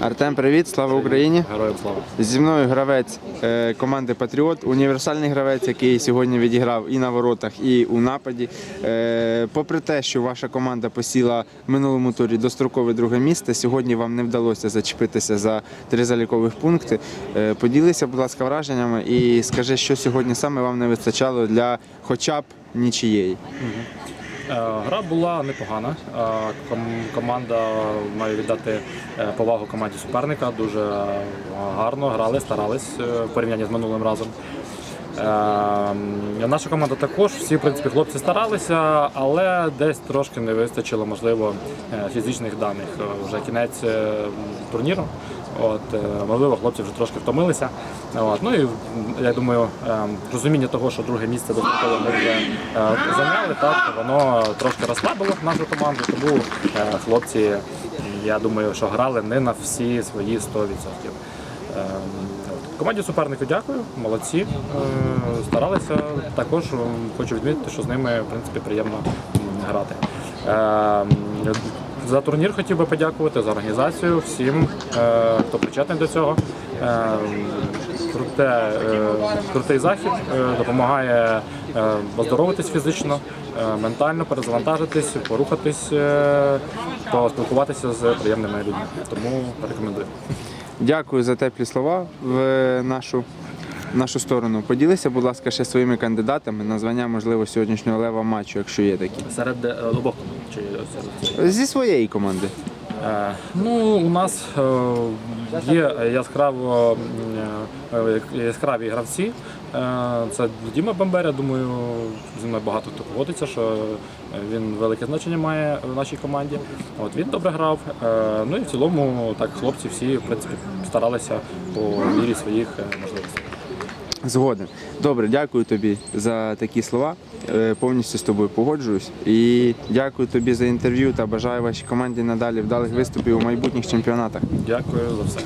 Артем, привіт, слава Україні! Героям слава. Зі мною гравець е, команди Патріот, універсальний гравець, який сьогодні відіграв і на воротах, і у нападі. Е, попри те, що ваша команда посіла в минулому турі дострокове друге місце, сьогодні вам не вдалося зачепитися за три залікових пункти. Е, поділися, будь ласка, враженнями і скажи, що сьогодні саме вам не вистачало для хоча б нічиєї. Е, Гра була непогана. Е, Команда маю віддати е, повагу команді суперника. Дуже гарно грали, старались в порівнянні з минулим разом. Е, Наша команда також, всі в принципі хлопці старалися, але десь трошки не вистачило, можливо, е, фізичних даних. Е, Вже кінець е, турніру. От, можливо, хлопці вже трошки втомилися. От, ну і я думаю, е, розуміння того, що друге місце достроково ми вже зайняли, так воно трошки розслабило нашу команду, тому хлопці, я думаю, що грали не на всі свої 100%. Е. Команді супернику дякую, молодці, е, старалися. Також хочу відмітити, що з ними в принципі приємно грати. Е, За турнір хотів би подякувати за організацію всім, е, хто причетний до цього. Е, Круте, е, крутий захід е, допомагає е, оздоровитись фізично, е, ментально перезавантажитись, порухатись, е, поспілкуватися з приємними людьми. Тому рекомендую. Дякую за теплі слова в нашу, в нашу сторону. Поділися, будь ласка, ще своїми кандидатами на звання, можливо, сьогоднішнього лева матчу, якщо є такі. Серед е, обох чи серед Зі своєї команди. Е, Ну, у нас е, є яскраво е, яскраві гравці. Це Діма Бамберя, думаю, зі мною багато хто погодиться, що він велике значення має в нашій команді. От він добре грав. Ну і в цілому так хлопці всі в принципі старалися по мірі своїх можливостей. Згоден. Добре, дякую тобі за такі слова. Е, Повністю з тобою погоджуюсь. І дякую тобі за інтерв'ю та бажаю вашій команді надалі вдалих виступів у майбутніх чемпіонатах. Дякую за все.